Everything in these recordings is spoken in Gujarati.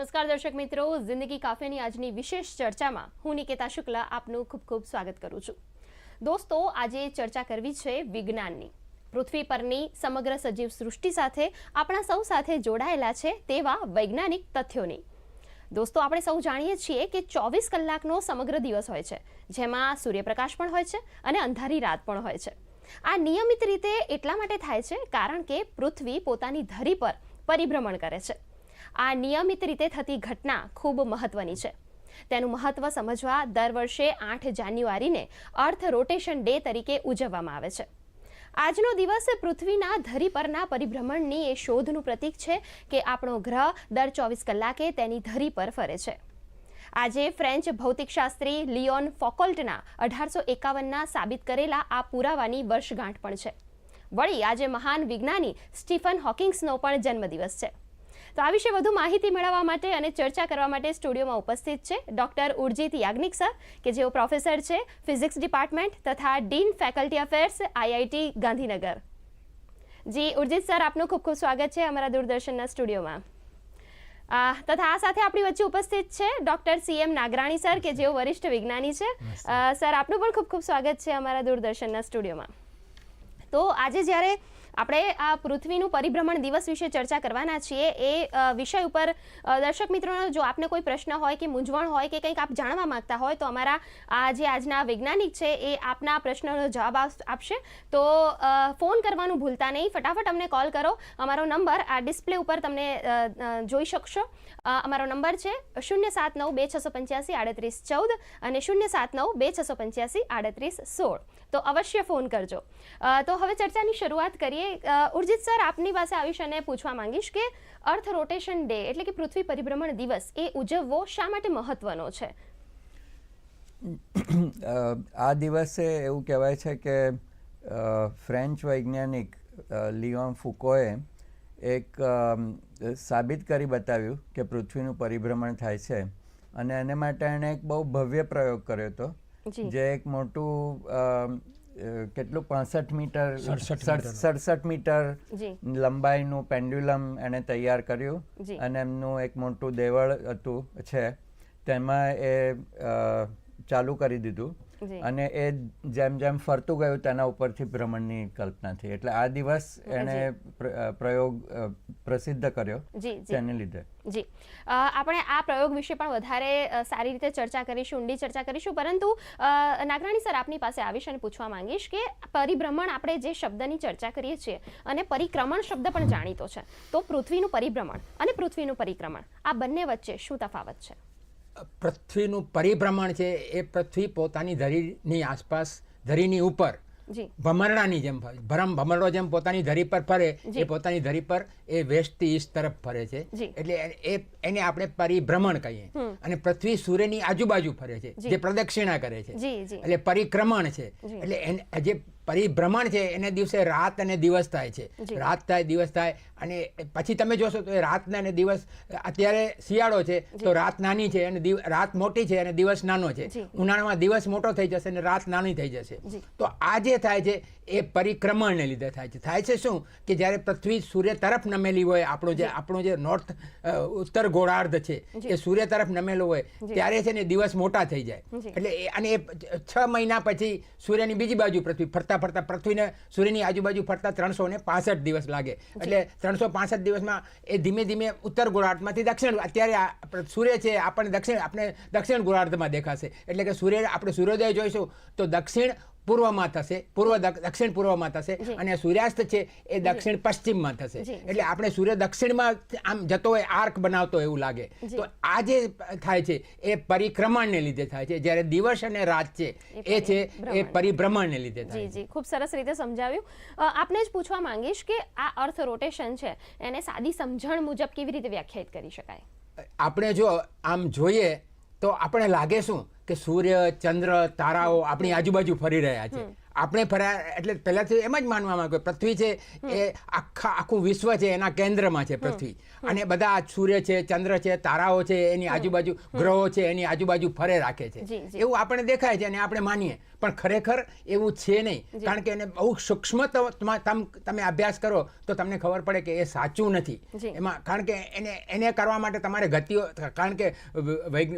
નમસ્કાર દર્શક મિત્રો. જિંદગી કાફેની આજની વિશેષ ચર્ચામાં હું નિકેતા શુક્લા આપનું ખૂબ ખૂબ સ્વાગત કરું છું. દોસ્તો, આજે ચર્ચા કરવી છે વિજ્ઞાનની. પૃથ્વી પરની સમગ્ર સજીવ સૃષ્ટિ સાથે આપણા સૌ સાથે જોડાયેલા છે તેવા વૈજ્ઞાનિક તથ્યોની. દોસ્તો, આપણે સૌ જાણીએ છીએ કે ચોવીસ કલાકનો સમગ્ર દિવસ હોય છે, જેમાં સૂર્યપ્રકાશ પણ હોય છે અને અંધારી રાત પણ હોય છે. આ નિયમિત રીતે એટલા માટે થાય છે કારણ કે પૃથ્વી પોતાની ધરી પર પરિભ્રમણ કરે છે. આ નિયમિત રીતે થતી ઘટના ખૂબ મહત્વની છે. તેનું મહત્વ સમજવા દર વર્ષે આઠ જાન્યુઆરીને અર્થ રોટેશન ડે તરીકે ઉજવવામાં આવે છે. આજનો દિવસ પૃથ્વીના ધરી પરના પરિભ્રમણની એ શોધનું પ્રતીક છે કે આપણો ગ્રહ દર ચોવીસ કલાકે તેની ધરી પર ફરે છે. આજે ફ્રેન્ચ ભૌતિકશાસ્ત્રી લિયોન ફોકોલ્ટના અઢારસો એકાવનના સાબિત કરેલા આ પુરાવાની વર્ષગાંઠ પણ છે. વળી આજે મહાન વિજ્ઞાની સ્ટીફન હોકિંગ્સનો પણ જન્મદિવસ છે. તો આ વિશે વધુ માહિતી મેળવવા માટે અને ચર્ચા કરવા માટે સ્ટુડિયોમાં ઉપસ્થિત છે ડોક્ટર ઉર્જિત યાજ્ઞિક સર કે જેઓ પ્રોફેસર છે ફિઝિક્સ ડિપાર્ટમેન્ટ તથા dean faculty affairs IIT Gandhinagar. જી ઉર્જિત સર આપનું ખૂબ ખૂબ સ્વાગત છે અમારા દૂરદર્શનના સ્ટુડિયોમાં. તથા આ સાથે આપણી વચ્ચે ઉપસ્થિત છે ડોક્ટર સીએમ નાગરાણી સર કે જેઓ વરિષ્ઠ વિજ્ઞાની છે. સર આપનું પણ ખૂબ ખૂબ સ્વાગત છે અમારા દૂરદર્શનના સ્ટુડિયોમાં. તો આજે જ્યારે આપણે આ પૃથ્વીનું પરિભ્રમણ દિવસ વિશે ચર્ચા કરવાના છીએ. એ વિષય ઉપર દર્શક મિત્રોનો જો આપને કોઈ પ્રશ્ન હોય કે મૂંઝવણ હોય કે કંઈક આપ જાણવા માંગતા હોય તો અમારા આ જે આજના વૈજ્ઞાનિક છે એ આપના પ્રશ્નનો જવાબ આપશે. તો ફોન કરવાનું ભૂલતા નહીં. ફટાફટ અમને કોલ કરો. અમારો નંબર આ ડિસ્પ્લે ઉપર તમને જોઈ શકશો. અમારો નંબર છે શૂન્ય સાત નવ બે છસો પંચ્યાસી આડત્રીસ ચૌદ અને શૂન્ય સાત નવ બે છસો પંચ્યાસી આડત્રીસ સોળ. તો અવશ્ય ફોન કરજો. તો હવે ચર્ચાની શરૂઆત કરીએ. ઉર્જિત સર આપની પાસે આવીશ અને પૂછવા માંગીશ કે અર્થ રોટેશન ડે એટલે કે પૃથ્વી પરિભ્રમણ દિવસ એ ઉજવવો શા માટે મહત્વનો છે? આ દિવસે એવું કહેવાય છે કે ફ્રેન્ચ વૈજ્ઞાનિક લિયોન ફુકોએ એક સાબિત કરી બતાવ્યું કે પૃથ્વીનું પરિભ્રમણ થાય છે અને એને માટે એણે એક બહુ ભવ્ય પ્રયોગ કર્યો હતો. જે. એક મોટું કેટલું પાસઠ મીટર સડસઠ મીટર. લંબાઈનું પેન્ડ્યુલમ એણે તૈયાર કર્યું અને એમનું એક મોટું દેવળ હતું છે તેમાં એ અ, ચાલુ કરી દીધું. અને એ જેમ જેમ ફરતું ગયું તેના ઉપરથી ભ્રમણની કલ્પના થઈ. એટલે આ દિવસ એણે પ્રયોગ પ્રસિદ્ધ કર્યો તેને લીધે. જી. આપણે આ પ્રયોગ વિશે પણ વધારે સારી રીતે ચર્ચા કરીશું ઊંડી ચર્ચા કરીશું. પરંતુ નાગરાણી સર આપની પાસે આવીશ અને પૂછવા માંગીશ કે પરિભ્રમણ આપણે જે શબ્દની ચર્ચા કરીએ છીએ અને પરિક્રમણ શબ્દ પણ જાણીતો છે. તો પૃથ્વીનું પરિભ્રમણ અને પૃથ્વીનું પરિક્રમણ આ બંને વચ્ચે શું તફાવત છે? પૃથ્વીનું પરિભ્રમણ છે એ પૃથ્વી પોતાની ધરીની આસપાસ ધરીની ઉપર ભમરડાની જેમ. ભરમ ભમરડો જેમ પોતાની ધરી પર ફરે એ પોતાની ધરી પર એ વેસ્ટથી ઈસ્ટ તરફ ફરે છે. એટલે એ એને આપણે પરિભ્રમણ કહીએ. અને પૃથ્વી સૂર્યની આજુબાજુ ફરે છે જે. પ્રદક્ષિણા કરે છે. એટલે પરિક્રમણ છે. એટલે જે પરિભ્રમણ છે એને દિવસે રાત અને દિવસ થાય છે. રાત થાય દિવસ થાય અને પછી તમે જોશો તો એ રાતના અને દિવસ અત્યારે શિયાળો છે તો રાત નાની છે અને રાત મોટી છે અને દિવસ નાનો છે. ઉનાળામાં દિવસ મોટો થઈ જશે અને રાત નાની થઈ જશે. તો આ જે થાય છે એ પરિક્રમણને લીધે થાય છે. થાય છે શું? કે જ્યારે પૃથ્વી સૂર્ય તરફ નમેલી હોય આપણો જે આપણો જે નોર્થ ઉત્તર ગોળાર્ધ છે એ સૂર્ય તરફ નમેલો હોય ત્યારે છે ને દિવસ મોટા થઈ જાય. એટલે અને એ છ મહિના પછી સૂર્યની બીજી બાજુ પૃથ્વી ફરતા ફરતા પૃથ્વીને સૂર્યની આજુબાજુ ફરતા ત્રણસો ને પાસઠ દિવસ લાગે. એટલે ત્રણસો પાસઠ દિવસમાં એ ધીમે ધીમે ઉત્તર ગોળાર્ધમાંથી દક્ષિણ અત્યારે સૂર્ય છે, આપણને દક્ષિણ આપણે દક્ષિણ ગોળાર્ધમાં દેખાશે. એટલે કે સૂર્ય આપણે સૂર્યોદય જોઈશું તો દક્ષિણ પૂર્વમાં થશે પૂર્વ દક્ષિણ પૂર્વમાં થશે અને સૂર્યાસ્ત છે એ દક્ષિણ પશ્ચિમમાં થશે. એટલે આપણે સૂર્ય દક્ષિણમાં આમ જતો હોય આર્ક બનાવતો એવું લાગે. તો આ જે થાય છે એ પરિક્રમણને લીધે થાય છે. જ્યારે દિવસ અને રાત છે એ છે એ પરિભ્રમણ. પરિભ્રમણને લીધે થાય જી ખૂબ સરસ રીતે સમજાવ્યું. આપને જ પૂછવા માંગીશ કે આ અર્થ રોટેશન છે એને સાદી સમજણ મુજબ કેવી રીતે વ્યાખ્યાયિત કરી શકાય? આપણે જો આમ જોઈએ તો આપણે લાગે શું? કે સૂર્ય ચંદ્ર તારાઓ આપણી આજુબાજુ ફરી રહ્યા છે. આપણે ફર્યા એટલે પહેલાંથી એમ જ માનવામાં આવ્યું કે પૃથ્વી છે એ આખા આખું વિશ્વ છે એના કેન્દ્રમાં છે પૃથ્વી. અને બધા સૂર્ય છે ચંદ્ર છે તારાઓ છે એની આજુબાજુ ગ્રહો છે એની આજુબાજુ ફરે રાખે છે. એવું આપણે દેખાય છે અને આપણે માનીએ. પણ ખરેખર એવું છે નહીં. કારણ કે એને બહુ સૂક્ષ્મ તમે અભ્યાસ કરો તો તમને ખબર પડે કે એ સાચું નથી. એમાં કારણ કે એને એને કરવા માટે તમારે ગતિઓ કારણ કે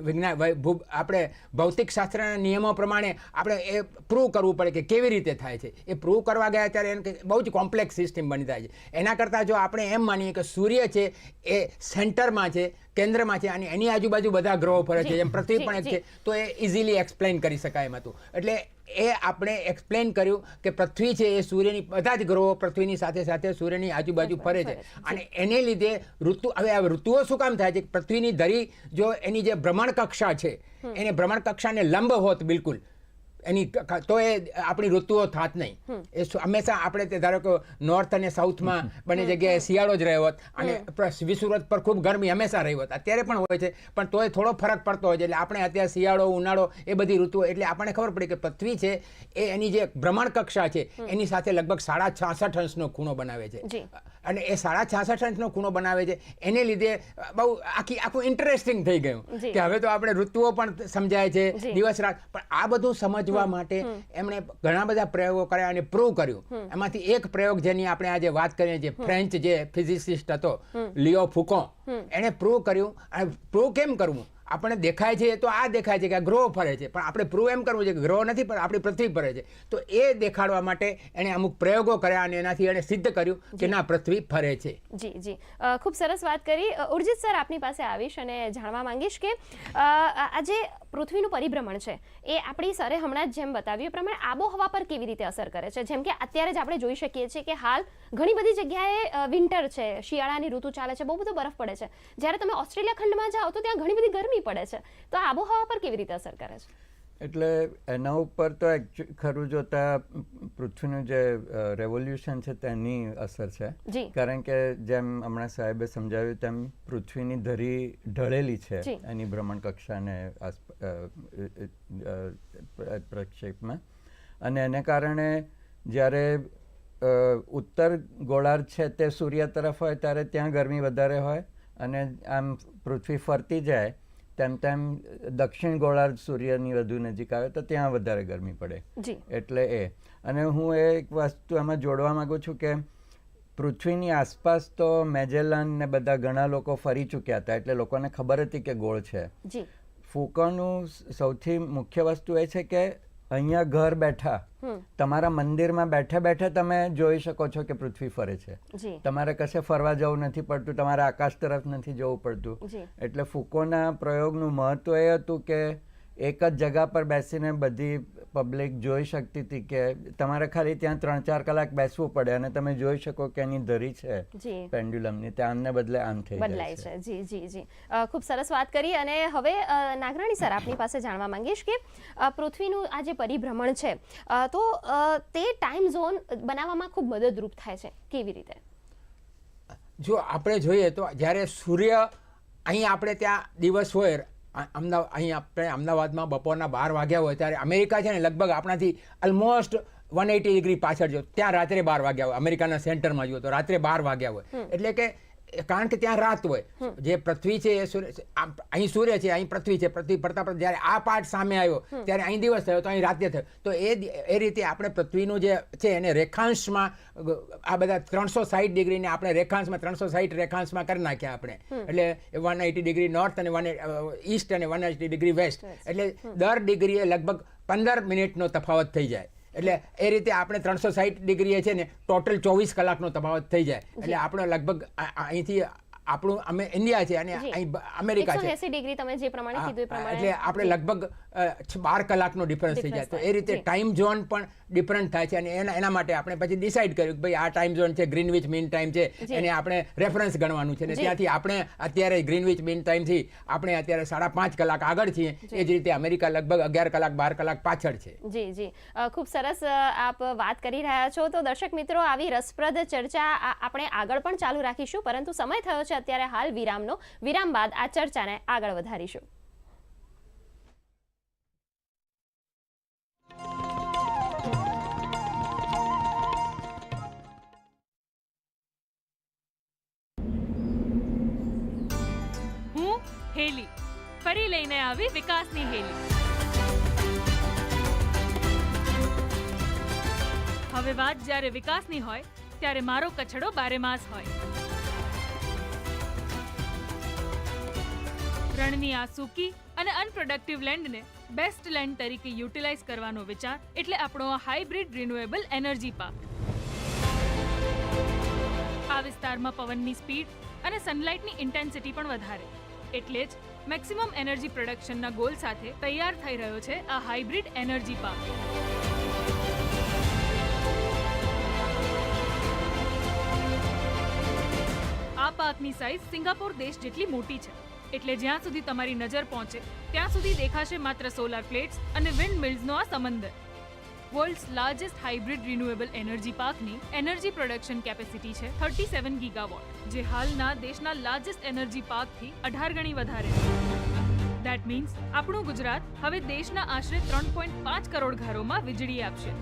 વિજ્ઞાન આપણે ભૌતિક શાસ્ત્રના નિયમો પ્રમાણે આપણે એ પ્રૂવ કરવું પડે કે કેવી રીતે થાય છે. એ પ્રૂવ કરવા ગયા ત્યારે એને બહુ જ કોમ્પ્લેક્સ સિસ્ટમ બની જાય છે. એના કરતાં જો આપણે એમ માનીએ કે સૂર્ય છે એ સેન્ટરમાં છે કેન્દ્રમાં છે અને એની આજુબાજુ બધા ગ્રહો ફરે છે. જેમ પૃથ્વી પણ એક છે તો એ ઇઝીલી એક્સપ્લેન કરી શકાય એમ હતું. એટલે એ આપણે એક્સપ્લેન કર્યું કે પૃથ્વી છે એ સૂર્યની બધા જ ગ્રહો પૃથ્વીની સાથે સાથે સૂર્યની આજુબાજુ ફરે છે. અને એને લીધે ઋતુ હવે આ ઋતુઓ શું કામ થાય છે? પૃથ્વીની ધરી જો એની જે ભ્રમણ કક્ષા છે એને ભ્રમણ કક્ષાને લંબ હોત બિલકુલ. એની તો એ આપણી ઋતુઓ થાત નહીં. એ હંમેશા આપણે તે ધારો કે નોર્થ અને સાઉથમાં બંને જગ્યાએ શિયાળો જ રહ્યો હોત અને વિસુરત પર ખૂબ ગરમી હંમેશા રહી હોત. અત્યારે પણ હોય છે પણ તોય થોડો ફરક પડતો હોય છે. એટલે આપણે અત્યારે શિયાળો ઉનાળો એ બધી ઋતુઓ એટલે આપણને ખબર પડી કે પૃથ્વી છે એ એની જે ભ્રમણ કક્ષા છે એની સાથે લગભગ સાડા છાસઠ અંશનો ખૂણો બનાવે છે. અને એ સાડા છાસઠ અંશનો ખૂણો બનાવે છે. એને લીધે બહુ આખી આખું ઇન્ટરેસ્ટિંગ થઈ ગયું. કે હવે તો આપણે ઋતુઓ પણ સમજાય છે દિવસ રાત. પણ આ બધું સમજવા માટે એમણે ઘણા બધા પ્રયોગો કર્યા અને પ્રૂવ કર્યું. એમાંથી એક પ્રયોગ જેની આપણે આજે વાત કરીએ છીએ ફ્રેન્ચ જે ફિઝિસિસ્ટ હતો લિયો ફુકો એણે પ્રૂવ કર્યું. અને પ્રૂવ કેમ કરવું? આપણને દેખાય છે તો આ દેખાય છે કે આ ગ્રહ ફરે છે. પણ આપણે પ્રૂવ એમ કરવું છે કે ગ્રહ નથી પણ આપણી પૃથ્વી ફરે છે. તો એ દેખાડવા માટે એણે અમુક પ્રયોગો કર્યા અને એનાથી એણે સિદ્ધ કર્યું કે ના પૃથ્વી ફરે છે. જી જી. ખૂબ સરસ વાત કરી. ઉર્જિત સર આપની પાસે આવીશ અને જાણવા માંગીશ કે આ જે પૃથ્વીનું પરિભ્રમણ છે એ આપણી સરે હમણાં જેમ બતાવ્યું એ પ્રમાણે આબોહવા પર કેવી રીતે અસર કરે છે? જેમ કે અત્યારે જ આપણે જોઈ શકીએ છીએ કે હાલ ઘણી બધી જગ્યાએ વિન્ટર છે શિયાળાની ઋતુ ચાલે છે બહુ બધો બરફ પડે છે. જ્યારે તમે ઓસ્ટ્રેલિયા ખંડમાં જાઓ તો ત્યાં ઘણી બધી ગરમી પડે છે. તો આબોહવા પર કેવી રીતે અસર કરે છે? એટલે એના ઉપર તો ખરું જોતા પૃથ્વીનું જે રેવોલ્યુશન છે તેની અસર છે. કારણ કે જેમ હમણાં સાહેબે સમજાવ્યું તેમ પૃથ્વીની ધરી ઢળેલી છે એની ભ્રમણ કક્ષાને પ્રક્ષેપમાં. અને એને કારણે જ્યારે ઉત્તર ગોળાર્ધ છે તે સૂર્ય તરફ હોય ત્યારે ત્યાં ગરમી વધારે હોય અને આમ પૃથ્વી ફરતી જાય તેમ તેમ દક્ષિણ ગોળાર્ધ સૂર્યની વધુ નજીક આવે તો ત્યાં વધારે ગરમી પડે. એટલે એ. અને હું એ એક વસ્તુ એમાં જોડવા માગું છું કે પૃથ્વીની આસપાસ તો મેજેલન ને બધા ઘણા લોકો ફરી ચૂક્યા હતા એટલે લોકોને ખબર હતી કે ગોળ છે. ફૂકોનું સૌથી મુખ્ય વસ્તુ એ છે કે અહીંયા ઘર બેઠા તમારા મંદિરમાં બેઠા બેઠે તમે જોઈ શકો છો કે પૃથ્વી ફરે છે. તમારે કશે ફરવા જવું નથી પડતું તમારે આકાશ તરફ નથી જવું પડતું. એટલે ફૂકોના પ્રયોગનું મહત્વ એ હતું કે એક જ જગા પર બેસીને બધી પબ્લિક જોઈ શકતી હતી કે તમારે ખાલી ત્યાં ત્રણ ચાર કલાક બેસવું પડે અને તમે જોઈ શકો કે એની ધરી છે પેન્ડ્યુલમની ત્યાં આમને બદલે આમ થઈ બદલાય છે. જી જી જી. ખૂબ સરસ વાત કરી અને હવે નાગરાણી સર આપની પાસે જાણવા માંગીશ કે પૃથ્વીનું આ જે પરિભ્રમણ છે તો તે ટાઈમ ઝોન બનાવવામાં ખૂબ મદદરૂપ થાય છે. કેવી રીતે? જો આપણે જોઈએ તો જ્યારે સૂર્ય અહીં આપણે ત્યાં દિવસ હોય અમદાવાદ અહીં આપણે અમદાવાદમાં બપોરના બાર વાગ્યા હોય ત્યારે અમેરિકા છે ને લગભગ આપણાથી ઓલમોસ્ટ વન એટી ડિગ્રી પાછળ જો. ત્યાં રાત્રે બાર વાગ્યા હોય. અમેરિકાના સેન્ટરમાં જુઓ તો રાત્રે બાર વાગ્યા હોય. એટલે કે કારણ કે ત્યાં રાત હોય. જે પૃથ્વી છે એ સૂર્ય અહીં સૂર્ય છે અહીં પૃથ્વી છે પૃથ્વી ફરતા ફરતા જ્યારે આ પાર્ટ સામે આવ્યો ત્યારે અહીં દિવસ થયો તો અહીં રાત્રે થયો. તો એ એ રીતે આપણે પૃથ્વીનું જે છે એને રેખાંશમાં આ બધા ત્રણસો સાહીઠ ડિગ્રીને આપણે રેખાંશમાં ત્રણસો સાઠ રેખાંશમાં કરી નાખ્યા આપણે. એટલે વન એટી ડિગ્રી નોર્થ અને વન ઈસ્ટ અને વન એટી ડિગ્રી વેસ્ટ એટલે દર ડિગ્રીએ લગભગ પંદર મિનિટનો તફાવત થઈ જાય. એટલે એ રીતે આપણે ત્રણસો સાઠ ડિગ્રીએ છે ને ટોટલ ચોવીસ કલાકનો તફાવત થઈ જાય. એટલે આપણે લગભગ અહીંથી આપણું અમે ઇન્ડિયા છે અને અહીં અમેરિકા છે. ડિગ્રી તમે જે પ્રમાણે કીધું એ પ્રમાણે એટલે આપણે લગભગ બાર કલાકનો ડિફરન્સ થઈ જાય. તો એ રીતે ટાઈમ ઝોન પણ ડિફરન્ટ થાય છે અને એના એના માટે આપણે પછી ડિસાઇડ કર્યું કે ભાઈ આ ટાઈમ ઝોન છે ગ્રીનવિચ મીન ટાઈમ છે એને આપણે રેફરન્સ ગણવાનું છે. અને ત્યાંથી આપણે અત્યારે ગ્રીનવિચ મીન ટાઈમથી આપણે અત્યારે સાડા પાંચ કલાક આગળ છીએ. એ જ રીતે અમેરિકા લગભગ અગિયાર કલાક બાર કલાક પાછળ છે. જી જી. ખૂબ સરસ આપ વાત કરી રહ્યા છો. તો દર્શક મિત્રો આવી રસપ્રદ ચર્ચા આપણે આગળ પણ ચાલુ રાખીશું. પરંતુ સમય થયો છે અત્યારે હાલ વિરામનો. વિરામ બાદ આ ચર્ચાને આગળ વધારીશું. હેલી ફરી લઈને આવી વિકાસની હેલી હવે વાત જ્યારે વિકાસની હોય ત્યારે મારો કચડો બારેમાસ હોય રણની આ સૂકી અને અનપ્રોડક્ટિવ લેન્ડને બેસ્ટ લેન્ડ તરીકે યુટિલાઇઝ કરવાનો વિચાર એટલે આપણો આ હાઇબ્રિડ રિન્યુએબલ એનર્જી પાક આ વિસ્તારમાં પવનની સ્પીડ અને સનલાઇટની ઇન્ટેન્સિટી પણ વધારે એટલે જ મેક્સિમમ એનર્જી પ્રોડક્શનના ગોલ સાથે તૈયાર થઈ રહ્યો છે આ હાઇબ્રિડ એનર્જી પાર્ક. આ પાર્કની સાઇઝ સિંગાપોર દેશ જેટલી મોટી છે. એટલે જ્યાં સુધી તમારી નજર પહોંચે, ત્યાં સુધી દેખાશે માત્ર સોલાર પ્લેટ્સ અને વિન્ડ મિલ્સનો આ સમંદર world's largest hybrid renewable energy પાર્કની energy production capacity છે થર્ટી સેવન ગીગાવોટ જે હાલના દેશના લાર્જેસ્ટ એનર્જી પાર્કથી અઢાર ગણી વધારે છે. દેટ મીન્સ આપણું ગુજરાત હવે દેશના આશરે ત્રણ પોઈન્ટ પાંચ કરોડ ઘરોમાં વીજળી આપશે.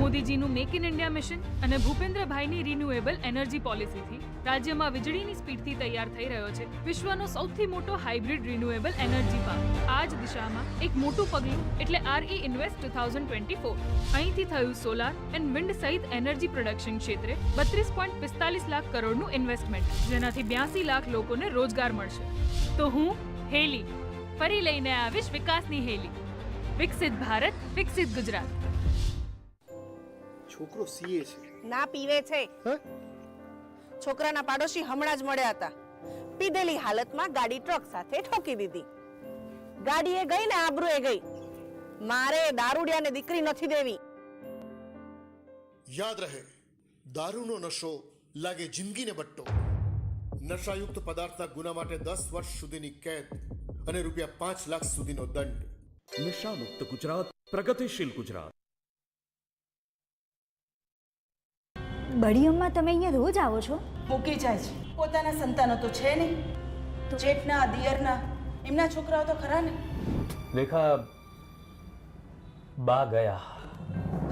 મોદીજીનું મેક ઇન ઇન્ડિયા મિશન અને ભૂપેન્દ્રભાઈની રિન્યુએબલ એનર્જી પોલિસીથી રાજ્યમાં વીજળીની સ્પીડથી તૈયાર થઈ રહ્યો છે. વિશ્વનો સૌથી મોટો હાઇબ્રિડ રિન્યુએબલ એનર્જી પાર્ક. આ જ દિશામાં એક મોટું પગલું એટલે RE invest two thousand twenty four. અહીંથી થયું સોલાર એન્ડ વિન્ડ સહિત એનર્જી પ્રોડક્શન ક્ષેત્રે બત્રીસ પોઈન્ટ પિસ્તાલીસ લાખ કરોડનું ઇન્વેસ્ટમેન્ટ જેનાથી બ્યાસી લાખ લોકોને રોજગાર મળશે. તો હું હેલી ફરી લઈને આવીશ વિકાસની હેલી. વિકસિત ભારત વિકસિત ગુજરાત. છોકરો સીએ છે. ના પીવે છે. છોકરાના પાડોશી હમણાં જ મળ્યા હતા. પીધેલી હાલતમાં ગાડી ટ્રક સાથે ઠોકી દીધી. ગાડી એ ગઈ ને આબરૂ એ ગઈ. મારે દારૂડિયાને દીકરી નથી દેવી. યાદ રહે દારૂનો નશો લાગે જિંદગીને બટ્ટો. નશાયુક્ત પદાર્થના ગુના માટે દસ વર્ષ સુધીની કેદ અને રૂપિયા પાંચ લાખ સુધીનો દંડ. નશામુક્ત ગુજરાત પ્રગતિશીલ ગુજરાત. બડી અમ્મા તમે અહીંયા રોજ આવો છો? મૂકી જાય છે. પોતાના સંતાનો તો છે નહીં. જેઠના દિયરના એમના છોકરાઓ તો ખરા ને. દેખા બા ગયા.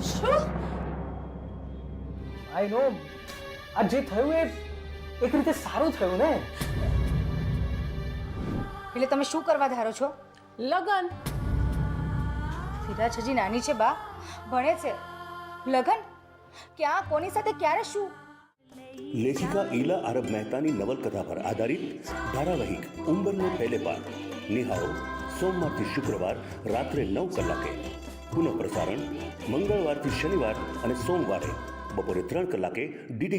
શું? આઈ નો આ જે થયું એ એક રીતે સારું થયું ને. એટલે તમે શું કરવા ધારો છો? લગન. વિરાજ હજી નાની છે બા. ભણે છે. લગન? ક્યાં કોની સાથે ક્યારે શું? લેખિકા ઈલા આરબ મહેતાની નવલકથા પર આધારિત ધારાવાહિક ઉંબરનો પહેલે પાઠ. નિહાળો. સોમવારથી શુક્રવાર રાત્રે નવ કલાકે. પુનઃ પ્રસારણ મંગળવારથી શનિવાર અને સોમવારે બપોરે ત્રણ કલાકે ડીડી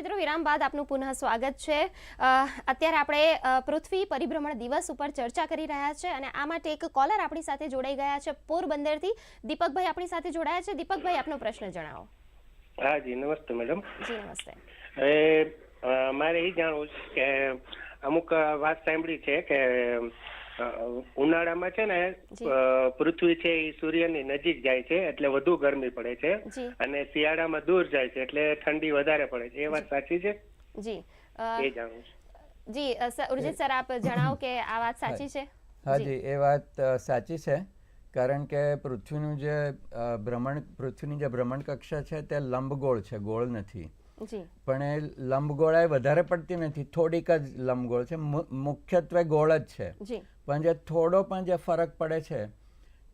મિત્રો વિરામ બાદ આપનું પુનઃ સ્વાગત છે. અત્યારે આપણે પૃથ્વી પરિભ્રમણ દિવસ ઉપર ચર્ચા કરી રહ્યા છે અને આ માટે એક કોલર આપણી સાથે જોડાઈ ગયા છે પોરબંદરથી. દીપકભાઈ આપણી સાથે જોડાયા છે. દીપકભાઈ આપનો પ્રશ્ન જણાવો. હા જી નમસ્તે મેડમ. જી નમસ્તે. હવે મારે એ જાણવું છે કે અમુક વાત સાંભળી છે કે ઉનાળામાં છે ને પૃથ્વી છે એ સૂર્યની નજીક જાય છે એટલે વધુ ગરમી પડે છે અને શિયાળામાં દૂર જાય છે એટલે ઠંડી વધારે પડે છે. એ વાત સાચી છે? જી. એ જાણું જી ઉર્જિત સર આપ જણાવો કે આ વાત સાચી છે? હાજી એ વાત સાચી છે. કારણ કે પૃથ્વીનું જે ભ્રમણ પૃથ્વીની જે ભ્રમણ કક્ષા છે તે લંબગોળ છે ગોળ નથી. પણ એ લંબગોળાઈ વધારે પડતી નથી થોડીક જ લંબગોળ છે. મુખ્યત્વે ગોળ જ છે. પણ જે થોડો પણ જે ફરક પડે છે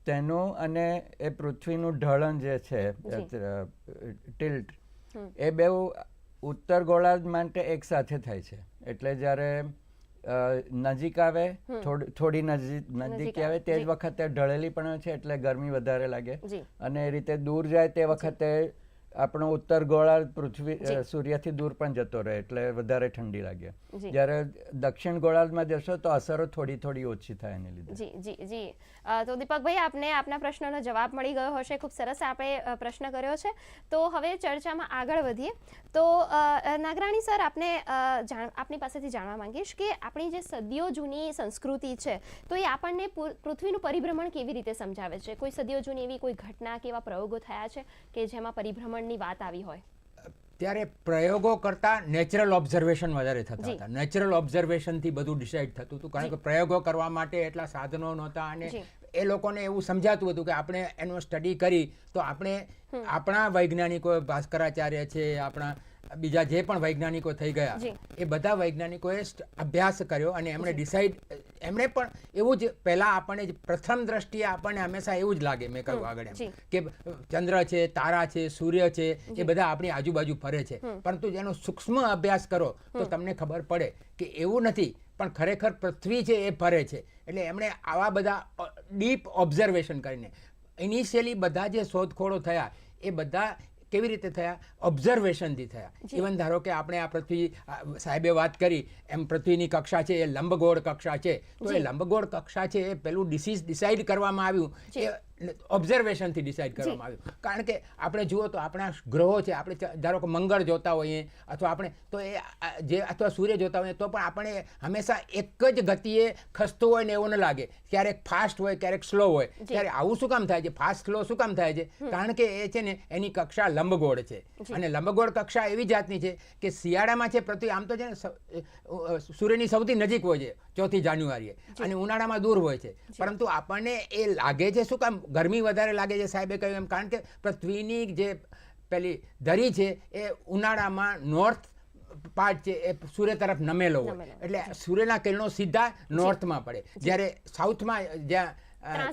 તેનું અને એ પૃથ્વીનું ઢળણ જે છે ટિલ્ટ એ બે ઉત્તર ગોળાર્ધ માટે એક સાથે થાય છે. એટલે જ્યારે નજીક આવે થોડી નજીક નજીક આવે તે જ વખતે ઢળેલી પણ છે એટલે ગરમી વધારે લાગે. અને એ રીતે દૂર જાય તે વખતે આપણો ઉત્તર ગોળાર્ધ પૃથ્વી સૂર્યથી દૂર પણ જતો રહે એટલે વધારે ઠંડી લાગે. જ્યારે દક્ષિણ ગોળાર્ધમાં જશો તો અસરો થોડી થોડી ઓછી થાય એને લીધે. જી જી જી. તો દીપકભાઈ આપને આપના પ્રશ્નનો જવાબ મળી ગયો હશે. ખૂબ સરસ આપણે પ્રશ્ન કર્યો છે. તો હવે ચર્ચામાં આગળ વધીએ. તો નાગરાણી સર આપને આપની પાસેથી જાણવા માંગીશ કે આપણી જે સદીઓ જૂની સંસ્કૃતિ છે તો એ આપણને પૃથ્વીનું પરિભ્રમણ કેવી રીતે સમજાવે છે? કોઈ સદીઓ જૂની એવી કોઈ ઘટના કે એવા પ્રયોગો થયા છે કે જેમાં પરિભ્રમણની વાત આવી હોય. ત્યારે પ્રયોગો કરતા નેચરલ ઓબ્ઝર્વેશન વધારે થતા. હતા. નેચરલ ઓબ્ઝર્વેશનથી બધું ડિસાઇડ થતું હતું. કારણ કે પ્રયોગો કરવા માટે એટલા સાધનો નહોતા અને એ લોકોને એવું સમજાતું હતું કે આપણે એનો સ્ટડી કરી તો આપણે આપણા વૈજ્ઞાનિકો ભાસ્કરાચાર્ય છે આપણા બીજા જે પણ વૈજ્ઞાનિકો થઈ ગયા એ બધા વૈજ્ઞાનિકોએ અભ્યાસ કર્યો અને એમણે ડિસાઇડ એમણે પણ એવું જ પહેલાં આપણને પ્રથમ દ્રષ્ટિએ આપણને હંમેશા એવું જ લાગે મેં કહ્યું આગળ એમ કે ચંદ્ર છે તારા છે સૂર્ય છે એ બધા આપણી આજુબાજુ ફરે છે. પરંતુ જેનો સૂક્ષ્મ અભ્યાસ કરો તો તમને ખબર પડે કે એવું નથી પણ ખરેખર પૃથ્વી છે એ ફરે છે. એટલે એમણે આવા બધા ડીપ ઓબ્ઝર્વેશન કરીને ઇનિશિયલી બધા જે શોધખોળો થયા એ બધા કેવી રીતે થયા? ઓબ્ઝર્વેશનથી થયા. ઇવન ધારો કે આપણે આ પૃથ્વી સાહેબે વાત કરી એમ પૃથ્વીની કક્ષા છે એ લંબગોળ કક્ષા છે. તો એ લંબગોળ કક્ષા છે એ પેલું ડિસીઝ ડિસાઇડ કરવામાં આવ્યું. ઓબ્ઝર્વેશનથી ડિસાઇડ કરવામાં આવ્યું. કારણ કે આપણે જુઓ તો આપણા ગ્રહો છે આપણે ધારો કે મંગળ જોતા હોઈએ અથવા આપણે તો એ જે અથવા સૂર્ય જોતા હોઈએ તો પણ આપણે હંમેશા એક જ ગતિએ ખસતું હોય ને એવું ન લાગે. ક્યારેક ફાસ્ટ હોય ક્યારેક સ્લો હોય. ત્યારે આવું શું કામ થાય છે? ફાસ્ટ સ્લો શું કામ થાય છે? કારણ કે એ છે ને એની કક્ષા લંબગોળ છે. અને લંબગોળ કક્ષા એવી જાતની છે કે શિયાળામાં છે પ્રતિ આમ તો છે ને સૂર્યની સૌથી નજીક હોય છે ચોથી જાન્યુઆરીએ. અને ઉનાળામાં દૂર હોય છે. પરંતુ આપણને એ લાગે છે શું કામ? ગરમી વધારે લાગે છે સાહેબે કહ્યું એમ. કારણ કે પૃથ્વીની જે પેલી ધરી છે એ ઉનાળામાં નોર્થ પાર્ટ છે એ સૂર્ય તરફ નમેલો હોય. એટલે સૂર્યના કિરણો સીધા નોર્થમાં પડે. જ્યારે સાઉથમાં જ્યાં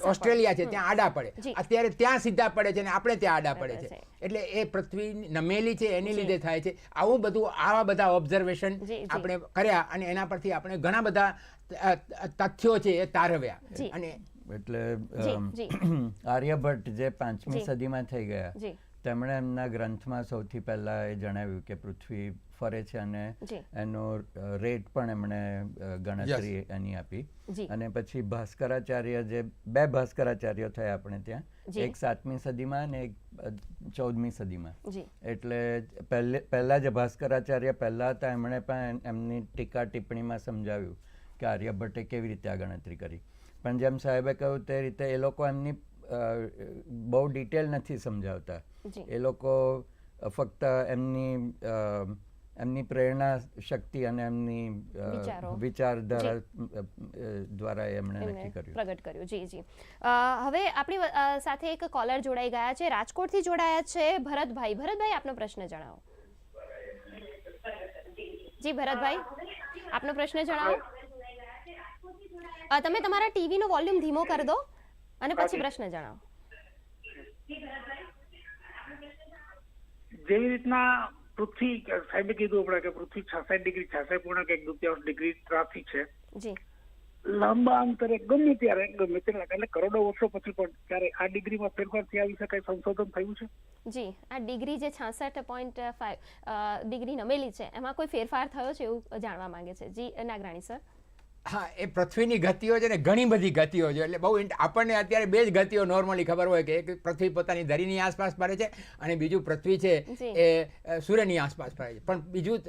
ઓસ્ટ્રેલિયા છે ત્યાં આડા પડે. અત્યારે ત્યાં સીધા પડે છે અને આપણે ત્યાં આડા પડે છે. એટલે એ પૃથ્વી નમેલી છે એની લીધે થાય છે. આવું બધું આવા બધા ઓબ્ઝર્વેશન. આપણે કર્યા અને એના પરથી આપણે ઘણા બધા તથ્યો છે એ તારવ્યા. અને એટલે આર્યભટ્ટ જે પાંચમી સદીમાં થઈ ગયા તેમણે એમના ગ્રંથમાં સૌથી પહેલા એ જણાવ્યું કે પૃથ્વી ફરે છે અને એનો રેટ પણ એમણે ગણતરી એની આપી. અને પછી ભાસ્કરાચાર્ય જે બે ભાસ્કરાચાર્ય થયા આપણે ત્યાં એક સાતમી સદીમાં અને એક ચૌદમી સદીમાં. એટલે પહેલે પહેલા જે ભાસ્કરાચાર્ય પહેલા હતા એમણે પણ એમની ટીકા ટિપ્પણીમાં સમજાવ્યું કે આર્યભટ્ટે કેવી રીતે આ ગણતરી કરી. પણ જેમ સાહેબે કહ્યું તે રીતે એ લોકો એમની બહુ ડિટેલ નથી સમજાવતા. એ લોકો ફક્ત એમની એમની પ્રેરણા શક્તિ અને એમની વિચારધારા દ્વારા એમણે નક્કી કર્યું. પ્રગટ કર્યું. જી જી. હવે આપણી સાથે એક કોલર જોડાઈ ગયા છે. રાજકોટથી જોડાયા છે ભરતભાઈ. ભરતભાઈ આપનો પ્રશ્ન જણાવો. જી ભરતભાઈ આપનો પ્રશ્ન જણાવો. તમે તમારા ટીવીનો વોલ્યુમ ધીમો કરી દો અને પછી પ્રશ્ન જણાવો. જેવી રીતના પૃથ્વી સાહેબે કીધું આપણે કે પૃથ્વી છાસઠ ડિગ્રી છાસઠ પૂર્ણક એક દુત્યાંશ ડિગ્રી ટ્રાફિક છે. જી. લાંબા અંતરે ગમે ત્યારે ગમે ત્યારે એટલે કરોડો વર્ષો પછી પણ ત્યારે આ ડિગ્રીમાં ફેરફાર થયા વિશે કઈ સંશોધન થયું છે? જી આ ડિગ્રી જે છાસઠ પોઈન્ટ ફાઈવ ડિગ્રી નમેલી છે એમાં કોઈ ફેરફાર થયો છે એવું જાણવા માંગે છે? જી નાગરાણી સર. હા એ પૃથ્વીની ગતિઓ છે ને ઘણી બધી ગતિઓ છે. એટલે બહુ આપણને અત્યારે બે જ ગતિઓ નોર્મલી ખબર હોય કે એક પૃથ્વી પોતાની ધરીની આસપાસ ફરે છે અને બીજું પૃથ્વી છે એ સૂર્યની આસપાસ ફરે છે. પણ બીજું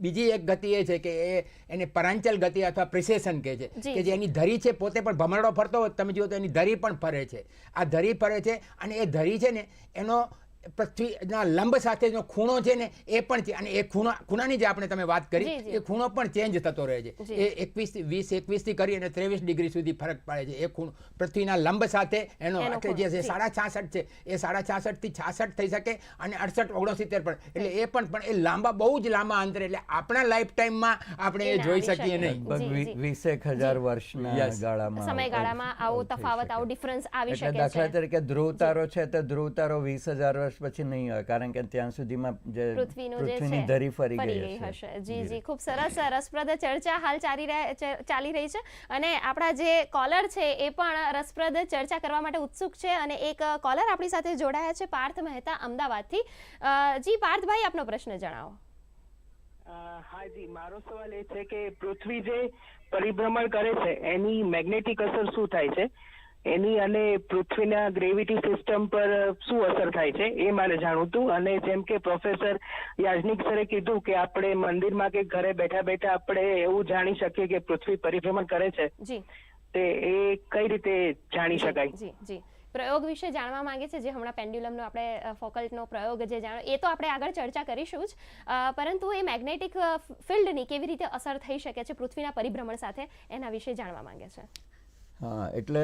બીજી એક ગતિ એ છે કે એ એને પરાંચલ ગતિ અથવા પ્રિસેશન કહે છે. કે જે એની ધરી છે પોતે પણ ભમરડો ફરતો હોય તમે જુઓ તો એની ધરી પણ ફરે છે. આ ધરી ફરે છે અને એ ધરી છે ને એનો પૃથ્વીના લંબ સાથેનો ખૂણો છે ને એ પણ છે. અને એ ખૂણો ખૂણાની જે આપણે તમે વાત કરી. એ ખૂણો પણ ચેન્જ થતો રહે છે. એ એકવીસ વીસ એકવીસથી કરી અને ત્રેવીસ ડિગ્રી સુધી ફરક પડે છે. એ ખૂણો પૃથ્વીના લંબ સાથે એનો એટલે જે છે સાડા છાસઠ છે. એ સાડા છાસઠથી છાસઠ થઈ શકે અને અડસઠ ઓગણસિત્તેર પણ. એટલે એ પણ પણ એ લાંબા બહુ જ લાંબા અંતરે. એટલે આપણા લાઈફ ટાઈમમાં આપણે એ જોઈ શકીએ નહીં. વીસેક હજાર વર્ષના. ગાળામાં સમયગાળામાં આવો તફાવત આવો ડિફરન્સ આવી શકે દાખલા તરીકે ધ્રુવતારો છે તો ધ્રુવતારો વીસ હજાર વર્ષ વર્ષ પછી નહીં હોય કારણ કે ત્યાં સુધીમાં જે પૃથ્વીની ધરી ફરી ગઈ હશે. જી જી. ખૂબ સરસ રસપ્રદ ચર્ચા હાલ ચાલી રહે- ચાલી રહી છે. અને આપણા જે કોલર છે એ પણ રસપ્રદ ચર્ચા કરવા માટે ઉત્સુક છે અને એક કોલર આપણી સાથે જોડાયા છે પાર્થ મહેતા અમદાવાદથી. જી પાર્થભાઈ આપનો પ્રશ્ન જણાવો. હા જી. મારો સવાલ એ છે કે પૃથ્વી જે પરિભ્રમણ કરે છે એની મેગ્નેટિક અસર શું થાય છે? એની અને પૃથ્વીના ગ્રેવિટી સિસ્ટમ પર શું અસર થાય છે એ મારે જાણવું હતું. અને જેમ કે પ્રોફેસર યાજ્ઞિક સરે કીધું કે આપણે મંદિરમાં કે ઘરે બેઠા બેઠા આપણે એવું જાણી શકીએ કે પૃથ્વી પરિભ્રમણ કરે છે. જી. તે એ કઈ રીતે જાણી શકાય? જી જી. પ્રયોગ વિશે જાણવા માંગે છે જે હમણાં પેન્ડ્યુલમનો આપણે ફોકલ્ટનો પ્રયોગ જે જાણો એ તો આપણે આગળ ચર્ચા કરીશું જ. પરંતુ એ મેગ્નેટિક ફિલ્ડની કેવી રીતે અસર થઈ શકે છે પૃથ્વીના પરિભ્રમણ સાથે એના વિશે જાણવા માંગે છે. હા એટલે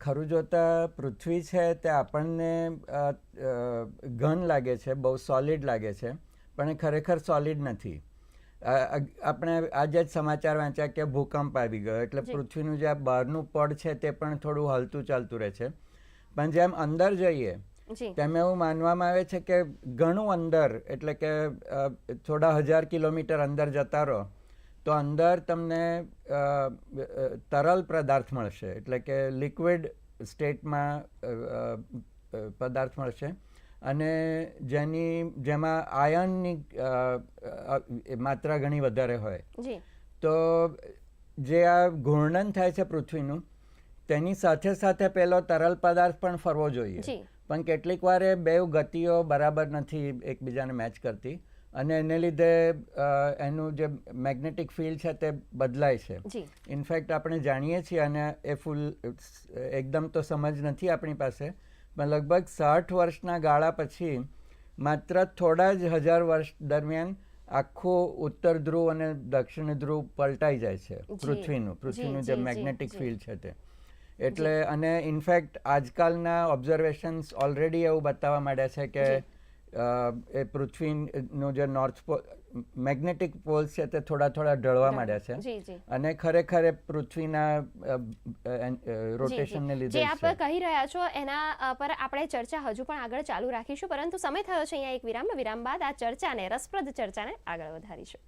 ખરું જોતા પૃથ્વી છે તે આપણને ઘન લાગે છે બહુ સોલિડ લાગે છે પણ એ ખરેખર સોલિડ નથી. આપણે આજે જ સમાચાર વાંચ્યા કે ભૂકંપ આવી ગયો એટલે પૃથ્વીનું જે આ બહારનું પડ છે તે પણ થોડું હલતું ચાલતું રહે છે. પણ જેમ અંદર જઈએ તેમ એવું માનવામાં આવે છે કે ઘણું અંદર એટલે કે થોડા હજાર કિલોમીટર અંદર જતા રહો તો અંદર તમને તરલ પદાર્થ મળશે. એટલે કે લિક્વિડ સ્ટેટમાં પદાર્થ મળશે. અને જેની જેમાં આયનની અ, માત્રા ઘણી વધારે હોય. તો જે આ ઘૂર્ણન થાય છે પૃથ્વીનું તેની સાથે સાથે પેલો તરલ પદાર્થ પણ ફરવો જોઈએ. પણ કેટલીક વાર એ બે ગતિઓ બરાબર નથી એકબીજાને મેચ કરતી. અને એને લીધે એનું જે મેગ્નેટિક ફિલ્ડ છે તે બદલાય છે. ઇનફેક્ટ આપણે જાણીએ છીએ અને એ ફૂલ એકદમ તો સમજ નથી આપણી પાસે પણ લગભગ સાઠ વર્ષના ગાળા પછી માત્ર થોડા જ હજાર વર્ષ દરમિયાન આખું ઉત્તર ધ્રુવ અને દક્ષિણ ધ્રુવ પલટાઈ જાય છે. પૃથ્વીનું પૃથ્વીનું જે મેગ્નેટિક ફિલ્ડ છે તે. એટલે અને ઇનફેક્ટ આજકાલના ઓબ્ઝર્વેશન્સ ઓલરેડી એવું બતાવવા માંડ્યા છે કે એ પૃથ્વીનું જે નોર્થ પોલ મેગ્નેટિક પોલ્સ છે તે થોડા થોડા ઢળવા માંડ્યા છે. અને ખરેખર પૃથ્વીના રોટેશન રોટેશનને. લીધે જે આપ કહી રહ્યા છો એના પર આપણે ચર્ચા હજુ પણ આગળ ચાલુ રાખીશું. પરંતુ સમય થયો છે અહીંયા એક વિરામનો. વિરામ બાદ આ ચર્ચાને રસપ્રદ ચર્ચાને આગળ વધારીશું.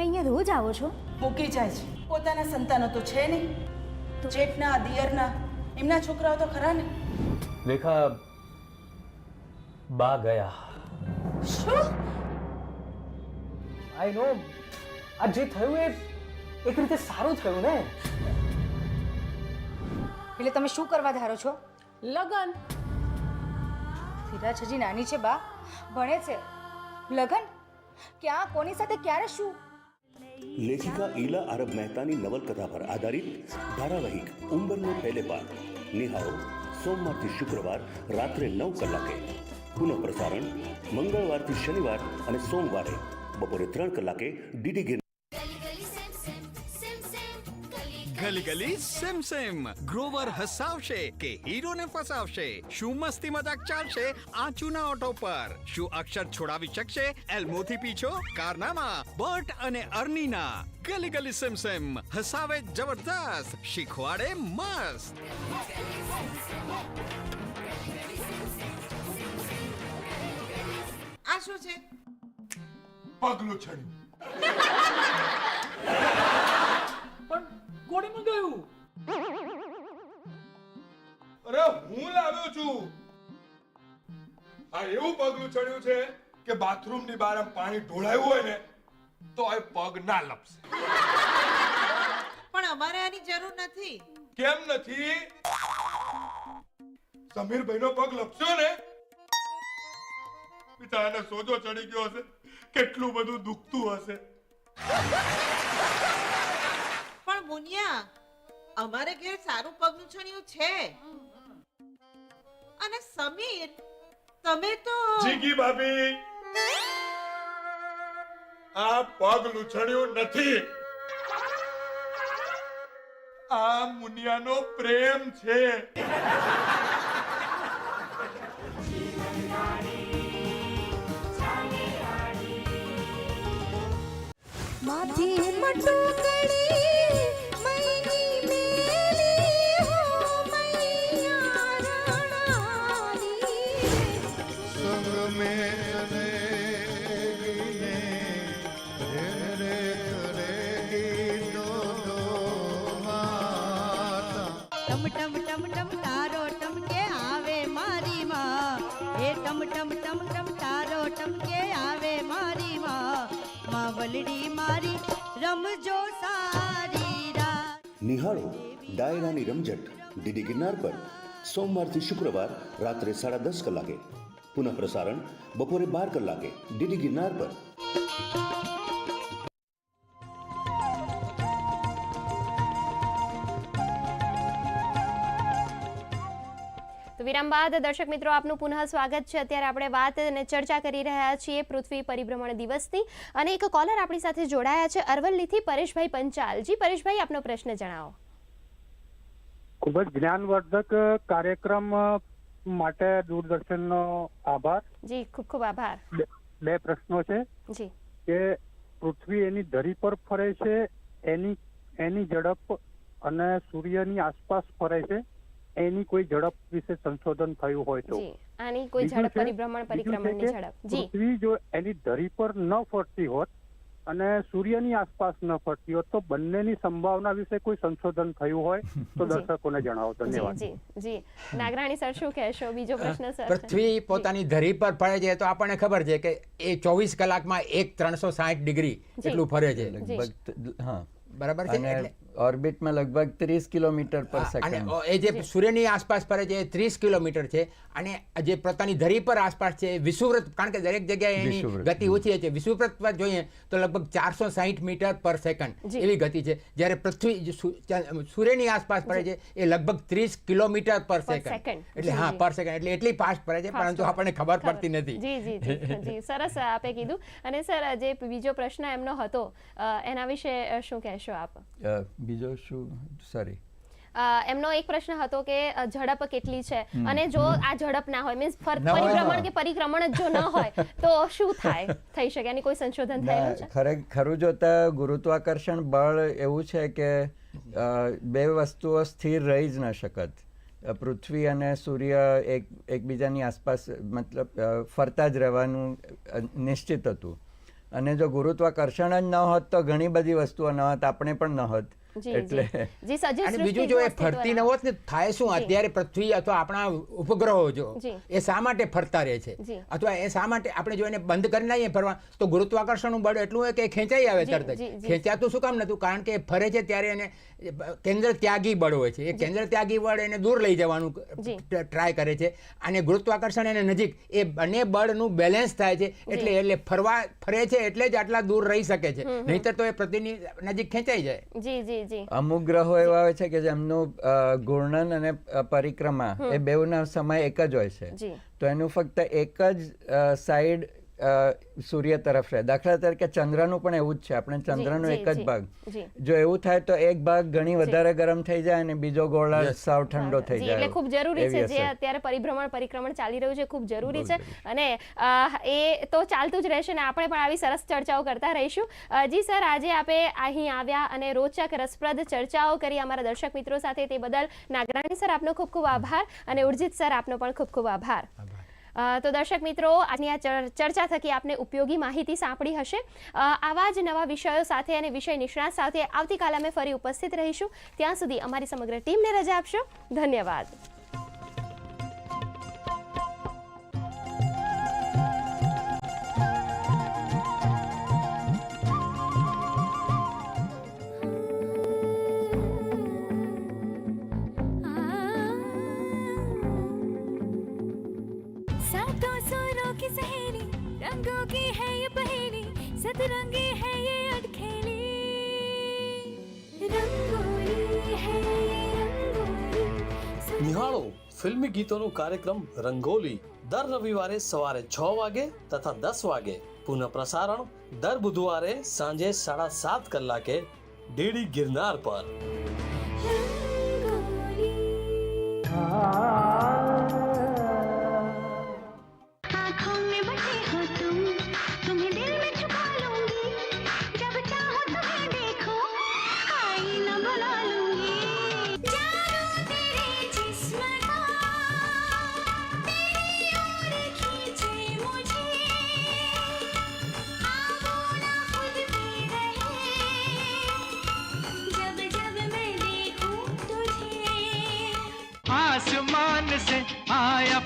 તમે અહીંયા રોજ આવો છો? મૂકી જાય છે. પોતાના સંતાનો તો છે નહીં. જેઠના દિયરના એમના છોકરાઓ તો ખરા ને? રેખા બા ગયા. શું? આઈ નો આ જે થયું એ એક રીતે સારું થયું ને. એટલે તમે શું કરવા ધારો છો? લગન. વિરાજ હજી નાની છે બા. ભણે છે. લગન? ક્યાં? કોની સાથે? ક્યારે? શું? લેખિકા ઈલા આરબ મહેતાની નવલકથા પર આધારિત ધારાવાહિક ઉંબરનો પહેલે પાર નિહાળો. સોમવારથી શુક્રવાર રાત્રે નવ કલાકે. પુનઃ પ્રસારણ મંગળવારથી શનિવાર અને સોમવારે. બપોરે ત્રણ કલાકે ડીડી ગલી ગલી સેમ સેમ ગ્રોવર હસાવશે કે હીરોને ફસાવશે? શું મસ્તી મજાક ચાલશે આચુના ઓટો પર? શું અક્ષર છોડાવી શકશે એલ્મોથી પીછો કારનામા? બર્ટ અને અર્નીના? ગલી ગલી સેમ સેમ હસાવે જબરદસ્ત. શીખવાડે મસ્ત. આ શું છે? પગલું છડ્યું પણ કોણીમાં ગયું? અરે હું લાવ્યો છું. આ એવું પગલું ચડ્યું છે કે બાથરૂમની બહાર પાણી ઢોળાયું હોય ને તો એ પગ ના લપસે. પણ અમારે આની જરૂર નથી. કેમ નથી? સમીરભાઈ નો પગ લપસ્યો ને? બિચારાને સોજો ચડી ગયો હશે. કેટલું બધું દુખતું હશે. મુનિયા અમારે ઘેર સારું પગનું છણિયું છે. અને સમીર તમે તો જીગી ભાભી આ પગ લૂછણ્યું નથી. આ મુનિયાનો પ્રેમ છે. આધી મટુકડી ડીડી ગિરનાર પર સોમવારથી શુક્રવાર રાત્રે સાડા દસ કલાકે. પુનઃ પ્રસારણ બપોરે બાર કલાકે ડીડી ગિરનાર પર. તો વિરામ બાદ દર્શક મિત્રો, આપનું પુનઃ સ્વાગત છે. અત્યારે આપણે વાત અને ચર્ચા કરી રહ્યા છીએ પૃથ્વી પરિભ્રમણ દિવસની અને એક કોલર આપણી સાથે જોડાયા છે, અરવલ્લીથી પરેશભાઈ પંચાલ. જી, પરેશભાઈ, આપનો પ્રશ્ન જણાવો. ખૂબ જ જ્ઞાનવર્ધક કાર્યક્રમ માટે દૂરદર્શનનો આભાર. જી ખૂબ ખૂબ આભાર. બે- પ્રશ્નો છે. જી. કે પૃથ્વી એની ધરી પર ફરે છે એની એની ઝડપ અને સૂર્યની આસપાસ ફરે છે એની કોઈ ઝડપ વિશે સંશોધન થયું હોય તો. આની કોઈ ઝડપ પરિભ્રમણ પરિક્રમણની ઝડપ. જી. પૃથ્વી જો એની ધરી પર ન ફરતી હોત અને સૂર્યની આસપાસ ન ફરતી હોત તો બંનેની સંભાવના વિશે કોઈ સંશોધન થયું હોય તો. દર્શકોને જણાવો ધન્યવાદ. જી જી. નાગરાણી સર શું કહેશો? બીજો પ્રશ્ન સર? પૃથ્વી પોતાની ધરી પર ફરે છે તો આપણને ખબર છે કે એ ચોવીસ કલાકમાં એક ત્રણસો સાઠ ડિગ્રી. એટલું ફરે છે. લગભગ હા. બરાબર છે? એટલે ઓર્બિટમાં લગભગ ત્રીસ કિલોમીટર પર સેકન્ડ એ જે સૂર્યની આસપાસ ફરે છે એ ત્રીસ કિલોમીટર છે અને જે પોતાની ધરી પર આસપાસ છે એ કારણ કે દરેક જગ્યાએ એની ગતિ ઓછી છે. વિષુવવૃત્ત પર જોઈએ તો લગભગ ચારસો સાહીઠ મીટર પર સેકન્ડ એવી ગતિ છે. જ્યારે પૃથ્વી સૂર્યની આસપાસ ફરે છે એ લગભગ ત્રીસ કિલોમીટર પર સેકન્ડ એટલે હા પર સેકન્ડ એટલે એટલી ફાસ્ટ ફરે છે પરંતુ આપણને ખબર. પડતી નથી. જી જી સરસ આપે કીધું. અને સર જે બીજો પ્રશ્ન એમનો હતો એના વિશે શું કહેશો આપ? બીજો શું? સોરી એમનો એક પ્રશ્ન હતો કે ઝડપ કેટલી છે? અને જો આ ઝડપ ના હોય મીન્સ પરિભ્રમણ કે પરિક્રમણ જ જો ન હોય તો શું થાય? થઈ શકે? એની કોઈ સંશોધન થયેલું છે? ખરે ખરું જોતા ગુરુત્વાકર્ષણ બળ એવું છે કે બે વસ્તુઓ સ્થિર રહી જ ન શકત. પૃથ્વી અને સૂર્ય એક એકબીજાની આસપાસ મતલબ ફરતા જ રહેવાનું નિશ્ચિત હતું. અને જો ગુરુત્વાકર્ષણ જ ન હોત તો ઘણી બધી વસ્તુઓ ન હોત આપણે પણ ન હોત. એટલે અને બીજું જો એ ફરતી ન હોત ને થાય શું? અત્યારે પૃથ્વી અથવા આપણા ઉપગ્રહો જો એ શા માટે ફરતા રહે છે? અથવા એ શા માટે આપણે જો એને બંધ કરી નાખીએ ફરવા તો ગુરુત્વાકર્ષણનું બળ એટલું હોય કે ખેંચાઈ આવે તરત જ. ખેંચાતું શું કામ નતું? કારણ કે ફરે છે ત્યારે એને કેન્દ્ર ત્યાગી બળ હોય છે. એ કેન્દ્ર ત્યાગી બળ એને દૂર લઈ જવાનું ટ્રાય કરે છે. અને ગુરુત્વાકર્ષણ એને નજીક એ બંને બળનું બેલેન્સ થાય છે. એટલે એટલે ફરવા ફરે છે એટલે જ આટલા દૂર રહી શકે છે. નહીતર તો એ પ્રતિની નજીક ખેંચાઈ જાય. જી જી જી. અમુક ગ્રહો એવા હોય છે કે જેમનું ઘૂર્ણન અને પરિક્રમા એ બેઉના સમય એક જ હોય છે. તો એનું ફક્ત એક જ સાઈડ સૂર્ય તરફ રહે દાખલા તરીકે ચંદ્રનું પણ એવું જ છે. આપણે ચંદ્રનો એક જ ભાગ. જો. એવું થાય તો એક ભાગ ઘણી વધારે ગરમ થઈ જાય અને બીજો ગોળા સાવ ઠંડો થઈ જાય એટલે ખૂબ જરૂરી છે જે અત્યારે પરિભ્રમણ પરિક્રમણ ચાલી રહ્યું છે ખૂબ જરૂરી છે. અને એ તો ચાલતું જ રહેશે ને આપણે પણ આવી સરસ ચર્ચાઓ કરતા રહીશું. જી સર આજે આપે અહીં આવ્યા અને રોચક રસપ્રદ ચર્ચાઓ કરી અમારા દર્શક મિત્રો સાથે તે બદલ નાગરાણી સર આપનો ખૂબ ખૂબ આભાર અને ઉર્જિત સર આપનો પણ ખૂબ ખૂબ આભાર. તો દર્શક મિત્રો આજની આ ચર- ચર્ચા થકી આપને ઉપયોગી માહિતી સાંપડી હશે. આવા જ નવા વિષયો સાથે અને વિષય નિષ્ણાત સાથે આવતીકાલે અમે ફરી ઉપસ્થિત રહીશું. ત્યાં સુધી અમારી સમગ્ર ટીમને રજા આપશો. ધન્યવાદ. ફિલ્મી ગીતોનો કાર્યક્રમ રંગોલી દર રવિવારે સવારે છ વાગે તથા દસ વાગે. પુનઃ પ્રસારણ દર બુધવારે સાંજે સાડા સાત કલાકે ડીડી ગિરનાર પર. आँखों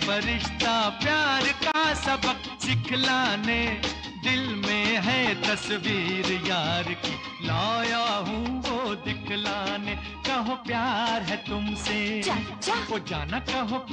फरिश्ता प्यार का सबक सिखलाने दिल में है तस्वीर यार की लाया हूँ वो दिखलाने कहो प्यार है तुमसे। वो जाना कहो